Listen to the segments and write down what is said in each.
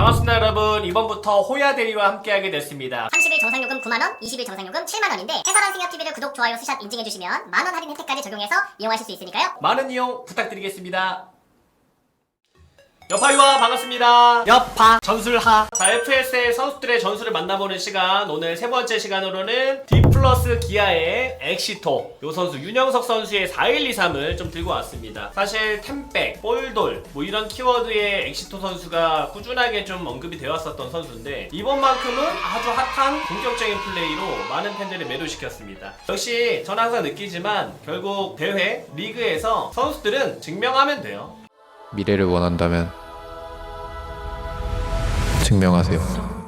반갑습니다 여러분. 이번부터 호야 대리와 함께하게 됐습니다. 30일 정상요금 9만원, 20일 정상요금 7만원인데 해설한 승엽TV를 구독, 좋아요, 스샷 인증해주시면 만원 할인 혜택까지 적용해서 이용하실 수 있으니까요. 많은 이용 부탁드리겠습니다 여파이와 반갑습니다. 여파. 전술하. 자 FSL 선수들의 전술을 만나보는 시간. 오늘 세 번째 시간으로는 D 플러스 기아의 엑시토. 요 선수 윤영석 선수의 4123을 좀 들고 왔습니다. 사실 템백, 볼돌 뭐 이런 키워드의 엑시토 선수가 꾸준하게 좀 언급이 되었었던 선수인데 이번만큼은 아주 핫한 공격적인 플레이로 많은 팬들을 매료시켰습니다. 역시 저는 항상 느끼지만 결국 대회, 리그에서 선수들은 증명하면 돼요 미래를 원한다면 증명하세요.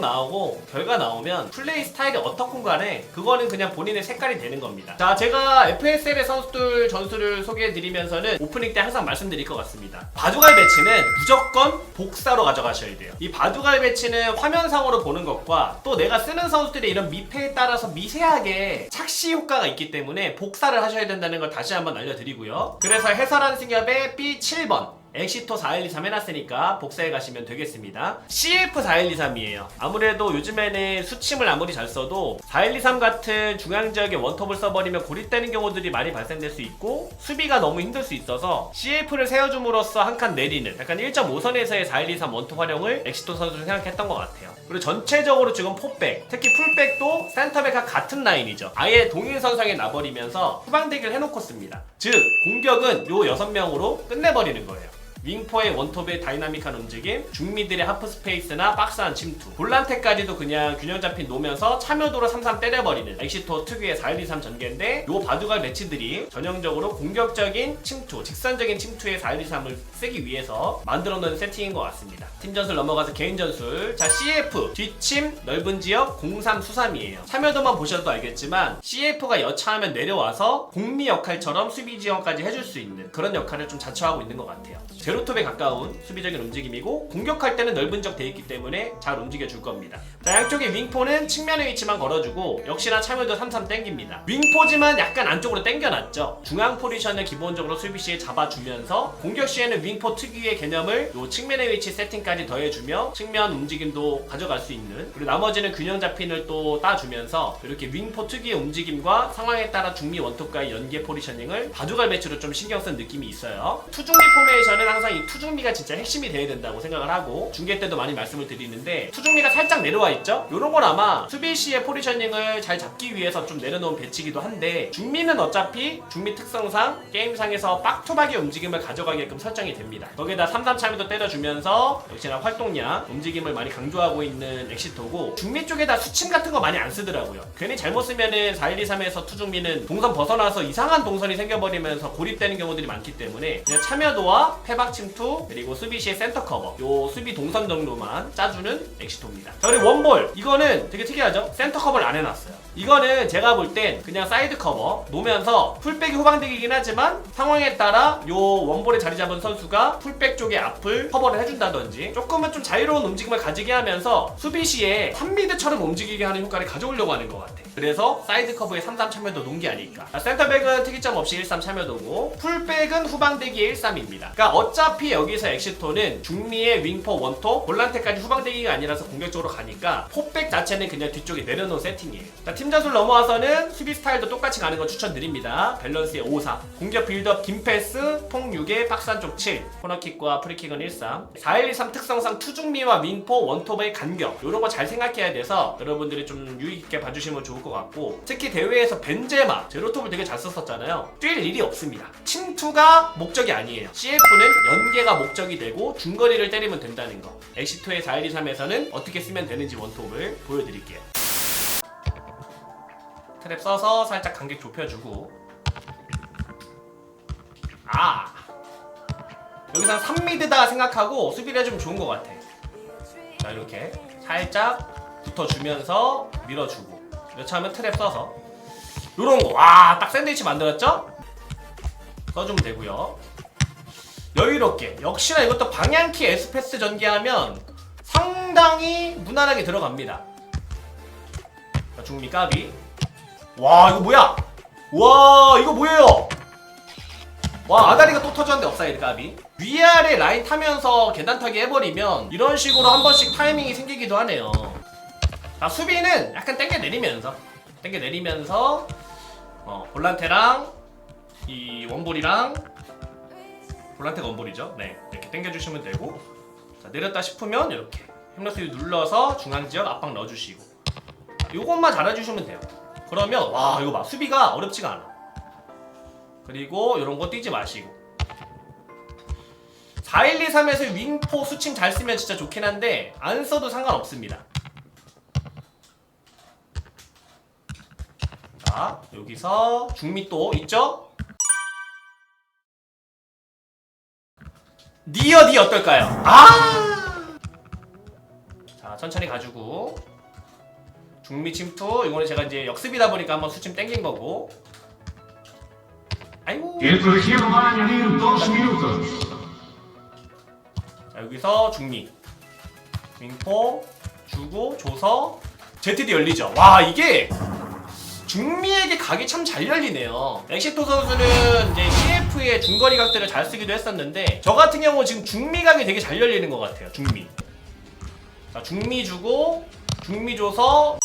나오고 결과 나오면 플레이 스타일이 어떻건 간에 그거는 그냥 본인의 색깔이 되는 겁니다. 자 제가 FSL의 선수들 전술을 소개해 드리면서는 오프닝 때 항상 말씀드릴 것 같습니다. 바둑알 배치는 무조건 복사로 가져가셔야 돼요. 이 바둑알 배치는 화면상으로 보는 것과 또 내가 쓰는 선수들의 이런 미패에 따라서 미세하게 착시 효과가 있기 때문에 복사를 하셔야 된다는 걸 다시 한번 알려드리고요. 그래서 해설한 승엽의 B7번 엑시토 4123 해놨으니까 복사해 가시면 되겠습니다. CF4123이에요. 아무래도 요즘에는 수침을 아무리 잘 써도 4123 같은 중앙 지역에 원톱을 써버리면 고립되는 경우들이 많이 발생될 수 있고 수비가 너무 힘들 수 있어서 CF를 세워줌으로써 한 칸 내리는 약간 1.5선에서의 4123 원톱 활용을 엑시토 선수는 생각했던 것 같아요. 그리고 전체적으로 지금 포백, 특히 풀백도 센터백과 같은 라인이죠. 아예 동일 선상에 나버리면서 후방 대기를 해놓고 씁니다. 즉 공격은 요 6명으로 끝내버리는 거예요. 윙포의 원톱의 다이나믹한 움직임, 중미들의 하프 스페이스나 박스한 침투, 볼란테까지도 그냥 균형 잡힌 놓으면서 참여도로 3-3 때려버리는 엑시토 특유의 4-1-2-3 전개인데 요 바둑알 매치들이 전형적으로 공격적인 침투, 직선적인 침투의 4-1-2-3을 쓰기 위해서 만들어 놓은 세팅인 것 같습니다. 팀 전술 넘어가서 개인 전술. 자, CF 뒷침 넓은 지역 03 수삼이에요. 참여도만 보셔도 알겠지만 CF가 여차하면 내려와서 공미 역할처럼 수비 지원까지 해줄 수 있는 그런 역할을 좀 자처하고 있는 것 같아요. 제로톱에 가까운 수비적인 움직임이고 공격할 때는 넓은 적 돼 있기 때문에 잘 움직여 줄 겁니다. 자, 양쪽에 윙포는 측면의 위치만 걸어주고 역시나 참여도 3-3 땡깁니다. 윙포지만 약간 안쪽으로 땡겨놨죠. 중앙 포지션을 기본적으로 수비 시에 잡아주면서 공격 시에는 윙포 특유의 개념을 요 측면의 위치 세팅까지 더해주며 측면 움직임도 가져갈 수 있는 그리고 나머지는 균형 잡힌을 또 따주면서 이렇게 윙포 특유의 움직임과 상황에 따라 중미 원톱과의 연계 포지셔닝을 바둑알 매치로 좀 신경 쓴 느낌이 있어요. 투중미 포메이션은 항상 이 투중미가 진짜 핵심이 돼야 된다고 생각을 하고 중계 때도 많이 말씀을 드리는데 투중미가 살짝 내려와 있죠? 요런 건 아마 수비 시의 포지셔닝을 잘 잡기 위해서 좀 내려놓은 배치기도 한데 중미는 어차피 중미 특성상 게임상에서 빡투박의 움직임을 가져가게끔 설정이 됩니다. 거기에다 3-3 참여도 때려주면서 역시나 활동량, 움직임을 많이 강조하고 있는 엑시토고 중미 쪽에다 수침 같은 거 많이 안 쓰더라고요. 괜히 잘못 쓰면은 4123에서 투중미는 동선 벗어나서 이상한 동선이 생겨버리면서 고립되는 경우들이 많기 때문에 그냥 참여도와 패박 침투 그리고 수비 시의 센터 커버 요 수비 동선 정도만 짜주는 엑시토입니다. 자 그리고 원볼 이거는 되게 특이하죠? 센터 커버를 안 해놨어요. 이거는 제가 볼 땐 그냥 사이드 커버 놓으면서 풀백이 후방대기긴 하지만 상황에 따라 요 원볼에 자리 잡은 선수가 풀백 쪽에 앞을 커버를 해준다든지 조금은 좀 자유로운 움직임을 가지게 하면서 수비 시에 3미드처럼 움직이게 하는 효과를 가져오려고 하는 것 같아. 그래서 사이드 커브에 3-3 참여도 놓은 게 아닐까. 자, 센터백은 특이점 없이 1-3 참여도고 풀백은 후방대기에 1-3입니다. 그러니까 어차피 여기서 엑시토는 중미의 윙포 원토 볼란테까지 후방대기가 아니라서 공격적으로 가니까 포백 자체는 그냥 뒤쪽에 내려놓은 세팅이에요. 자, 팀 전술 넘어와서는 수비 스타일도 똑같이 가는 거 추천드립니다. 밸런스의 5-4 공격 빌드업 긴 패스 통 6에 박스 한쪽 7 코너킥과 프리킥은 1-3 4-1-2-3 특성상 투중미와 윙포 원톱의 간격 이런 거 잘 생각해야 돼서 여러분들이 좀 유의 있게 봐주시면 좋을 것 같고 특히 대회에서 벤제마 제로톱을 되게 잘 썼었잖아요. 뛸 일이 없습니다. 침투가 목적이 아니에요. CF는 연계가 목적이 되고 중거리를 때리면 된다는 거. 엑시토의 4-1-2-3에서는 어떻게 쓰면 되는지 원톱을 보여드릴게요. 트랩 써서 살짝 간격 좁혀주고. 아! 여기서 3미드다 생각하고 수비를 해주면 좋은 것 같아. 자 이렇게 살짝 붙어주면서 밀어주고 여차하면 트랩 써서. 요런 거 와 딱 샌드위치 만들었죠? 써주면 되고요. 여유롭게. 역시나 이것도 방향키 에스페스 전개하면 상당히 무난하게 들어갑니다. 자, 중미 까비. 와 이거 뭐야? 와 이거 뭐예요? 와 아다리가 또 터졌는데 업사이드 까비. 위아래 라인 타면서 계단 타기 해버리면 이런 식으로 한 번씩 타이밍이 생기기도 하네요. 자, 수비는 약간 땡겨 내리면서 땡겨 내리면서 어, 볼란테랑 이 원볼이랑 볼란테가 원볼이죠. 네, 이렇게 당겨주시면 되고 자, 내렸다 싶으면 이렇게 햄러스 눌러서 중앙 지역 압박 넣어주시고 자, 요것만 잘해주시면 돼요. 그러면 와 이거 봐 수비가 어렵지가 않아. 그리고 이런 거 뛰지 마시고 4123에서 윙포 수칭 잘 쓰면 진짜 좋긴 한데 안 써도 상관없습니다. 자 여기서 중미 또 있죠? 니어디 어떨까요? 아! 자 천천히 가지고 중미 침투 이거는 제가 이제 역습이다 보니까 한번 수침 땡긴 거고 아이고. 자, 여기서 중미 윙포 주고 줘서 ZD 열리죠 와 이게 중미에게 각이 참 잘 열리네요. 엑시토 선수는 이제 CF의 중거리 각들을 잘 쓰기도 했었는데 저 같은 경우 지금 중미 각이 되게 잘 열리는 것 같아요 중미. 자 중미 주고 중미 줘서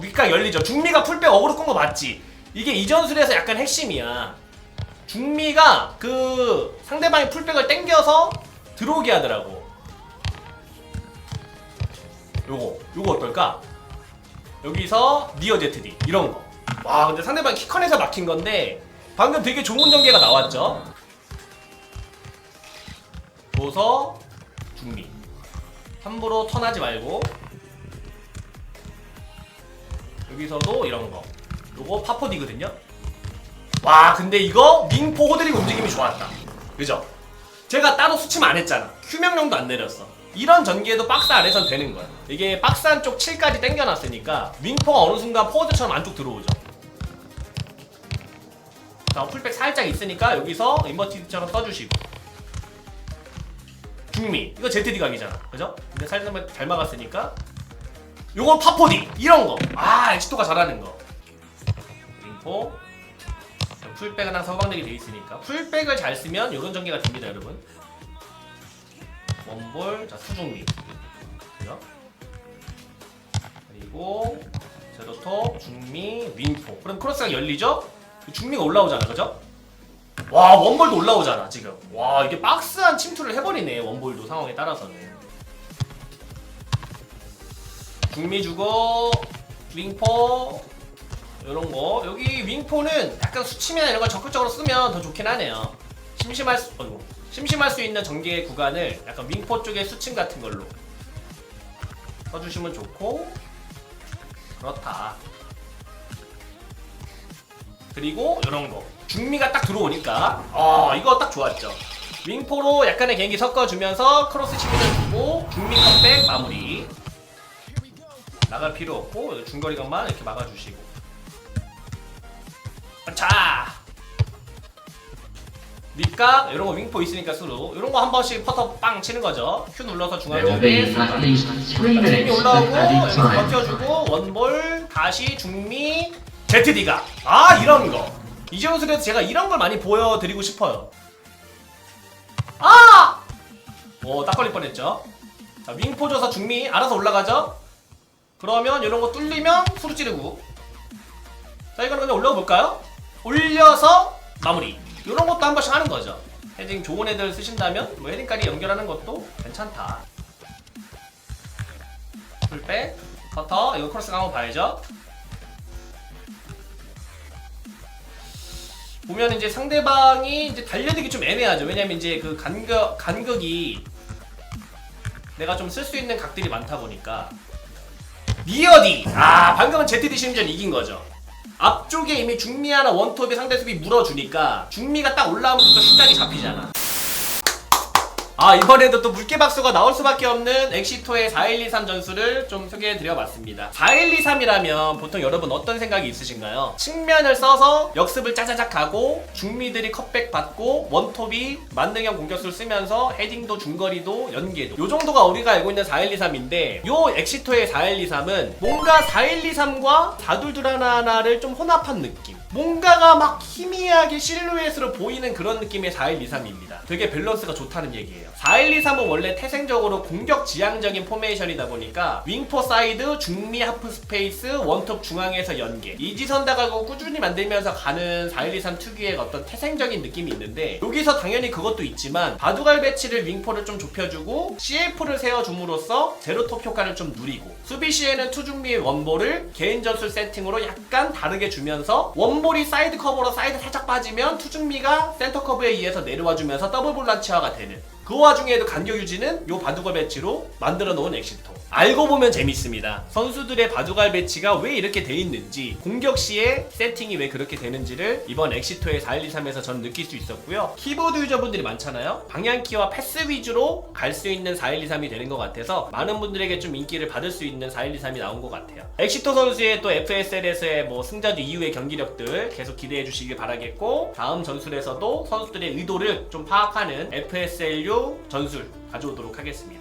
위각 열리죠. 중미가 풀백 어그로 끈 거 맞지? 이게 이 전술에서 약간 핵심이야. 중미가 그 상대방의 풀백을 땡겨서 들어오게 하더라고. 요거, 요거 어떨까? 여기서 니어 ZD 이런 거. 와, 근데 상대방 키컨에서 막힌 건데 방금 되게 좋은 전개가 나왔죠. 줘서 중미. 함부로 턴하지 말고 여기서도 이런 거. 요거 파포디거든요. 와 근데 이거 밍포 호드릭 움직임이 좋았다 그죠? 제가 따로 수침 안 했잖아 큐명령도 안 내렸어 이런 전개도 박스 안에선 되는 거야. 이게 박스 안쪽 7까지 당겨놨으니까 윙포가 어느 순간 포워드처럼 안쪽 들어오죠. 자 풀백 살짝 있으니까 여기서 인버티드처럼 써주시고. 중미. 이거 ZD 각이잖아. 그죠? 근데 살짝 잘 막았으니까. 요건 파포디. 이런 거 아 엑시토가 잘하는 거. 윙포. 풀백은 항상 서방되게 돼 있으니까. 풀백을 잘 쓰면 이런 전개가 됩니다 여러분 원볼 자 수중미 그죠? 그리고 제로톱 중미 윈포 그럼 크로스가 열리죠? 중미가 올라오잖아 그죠? 와 원볼도 올라오잖아 지금 와 이게 박스한 침투를 해버리네 원볼도 상황에 따라서는 중미 주고 윙포 이런 거 여기 윙포는 약간 수치면 이런 걸 적극적으로 쓰면 더 좋긴 하네요. 심심할 수 어이구. 심심할 수 있는 전개 구간을 약간 윙포 쪽의 수침 같은 걸로 써주시면 좋고 그렇다. 그리고 이런 거 중미가 딱 들어오니까 어 이거 딱 좋았죠. 윙포로 약간의 개인기 섞어주면서 크로스 치미를 주고 중미 컵백 마무리 나갈 필요 없고 중거리 각만 이렇게 막아주시고 자 밑각 이런 거 윙포 있으니까 수로 이런 거 한 번씩 퍼터 빵 치는 거죠. 큐 눌러서 중앙 쪽에 of 올라오고 added 이렇게 time. 버텨주고 원볼 다시 중미 ZD가. 아 이런 거. 이재훈술에서 제가 이런 걸 많이 보여드리고 싶어요. 아! 오딱 걸릴 뻔했죠. 자 윙포 줘서 중미 알아서 올라가죠. 그러면 이런 거 뚫리면 수루 찌르고. 자 이거는 그냥 올려볼까요? 올려서 마무리 이런 것도 한 번씩 하는 거죠. 헤딩 좋은 애들 쓰신다면 뭐 헤딩까지 연결하는 것도 괜찮다. 풀백 커터 이거 크로스 한번 봐야죠. 보면 이제 상대방이 이제 달려들기 좀 애매하죠. 왜냐면 이제 그 간격 간격이 내가 좀 쓸 수 있는 각들이 많다 보니까. 니어디! 아 방금은 ZD 심전 이긴 거죠 앞쪽에 이미 중미 하나 원톱이 상대 수비 물어주니까 중미가 딱 올라오면서 또 슛각이 잡히잖아 아 이번에도 또 물개박수가 나올 수밖에 없는 엑시토의 4123 전술을 좀 소개해드려봤습니다 4123이라면 보통 여러분 어떤 생각이 있으신가요? 측면을 써서 역습을 짜자작 하고 중미들이 컵백 받고 원톱이 만능형 공격수를 쓰면서 헤딩도 중거리도 연계도 요 정도가 우리가 알고 있는 4123인데 요 엑시토의 4123은 뭔가 4123과 4둘둘 하나하나를 좀 혼합한 느낌 뭔가가 막 희미하게 실루엣으로 보이는 그런 느낌의 4123입니다. 되게 밸런스가 좋다는 얘기예요. 4123은 원래 태생적으로 공격 지향적인 포메이션이다 보니까 윙포 사이드, 중미 하프 스페이스, 원톱 중앙에서 연계. 이지선 다가고 꾸준히 만들면서 가는 4123 특유의 어떤 태생적인 느낌이 있는데 여기서 당연히 그것도 있지만 바두갈 배치를 윙포를 좀 좁혀주고 CF를 세워줌으로써 제로톱 효과를 좀 누리고 수비 시에는 투중미의 원볼을 개인 전술 세팅으로 약간 다르게 주면서 원볼이 사이드 커버로 사이드 살짝 빠지면 투중미가 센터 커브에 의해서 내려와 주면서 더블 볼란치화가 되는 그 와중에도 간격 유지는 요 바둑알 배치로 만들어 놓은 엑시토. 알고 보면 재밌습니다. 선수들의 바둑알 배치가 왜 이렇게 돼 있는지, 공격 시에 세팅이 왜 그렇게 되는지를 이번 엑시토의 4123에서 전 느낄 수 있었고요. 키보드 유저분들이 많잖아요. 방향키와 패스 위주로 갈 수 있는 4123이 되는 것 같아서 많은 분들에게 좀 인기를 받을 수 있는 4123이 나온 것 같아요. 엑시토 선수의 또 FSL에서의 뭐 승자주 이후의 경기력들 계속 기대해 주시길 바라겠고 다음 전술에서도 선수들의 의도를 좀 파악하는 FSLU 전술 가져오도록 하겠습니다.